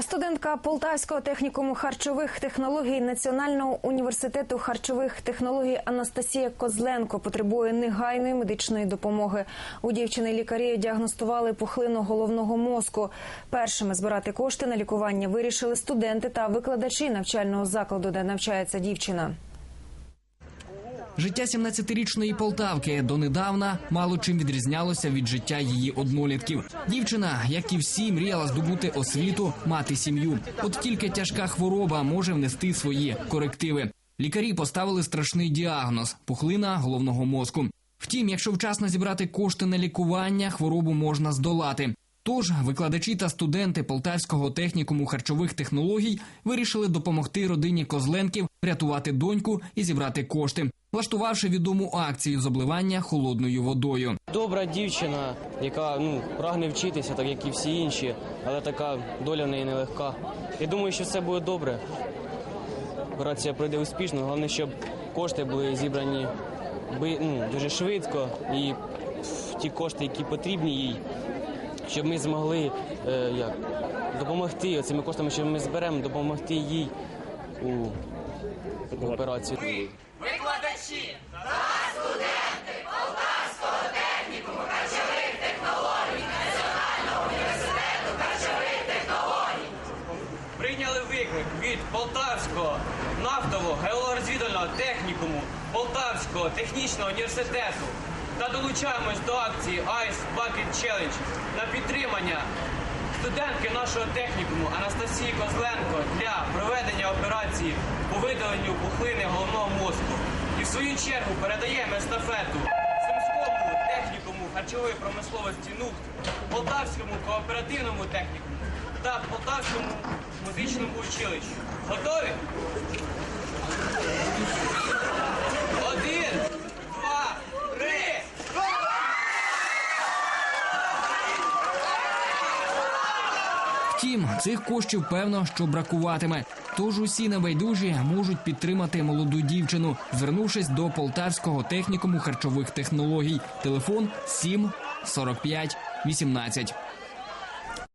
Студентка Полтавського технікуму харчових технологій Національного університету харчових технологій Анастасія Козленко потребує негайної медичної допомоги. У дівчини лікарі діагностували пухлину головного мозку. Першими збирати кошти на лікування вирішили студенти та викладачі навчального закладу, де навчається дівчина. Життя 17-річної Полтавки донедавна мало чим відрізнялося від життя її однолітків. Дівчина, як і всі, мріяла здобути освіту, мати сім'ю. От тільки тяжка хвороба може внести свої корективи. Лікарі поставили страшний діагноз пухлина головного мозку. Втім, якщо вчасно зібрати кошти на лікування, хворобу можна здолати. Тож викладачі та студенти Полтавського технікуму харчових технологій вирішили допомогти родині Козленків врятувати доньку і зібрати кошти, влаштувавши відому акцію з обливання холодною водою. Добра дівчина, яка ну прагне вчитися, так як і всі інші, але така доля в неї нелегка. Я думаю, що все буде добре. Операція пройде успішно. Головне, щоб кошти були зібрані ну, дуже швидко і ті кошти, які потрібні їй, щоб ми змогли е, як, допомогти цими коштами, що ми зберемо, допомогти їй у операції. Викладачі, студенти полтарського технікуму, харчових технологій, Національного університету, харчових технологій. Прийняли виклик від Полтавського нафтового геологорозвідувального технікуму Полтавського технічного університету та долучаємось до акції Ice Bucket Challenge на підтримання студентки нашого технікуму Анастасії Козленко для проведення операції по видаленню пухлини головного мозку. І в свою чергу передаємо естафету Сумському технікуму харчової промисловості НУКТ, Полтавському кооперативному технікуму та Полтавському музичному училищу. Готові? Втім, цих коштів певно, що бракуватиме. Тож усі небайдужі можуть підтримати молоду дівчину, звернувшись до Полтавського технікуму харчових технологій. Телефон 7 45 18.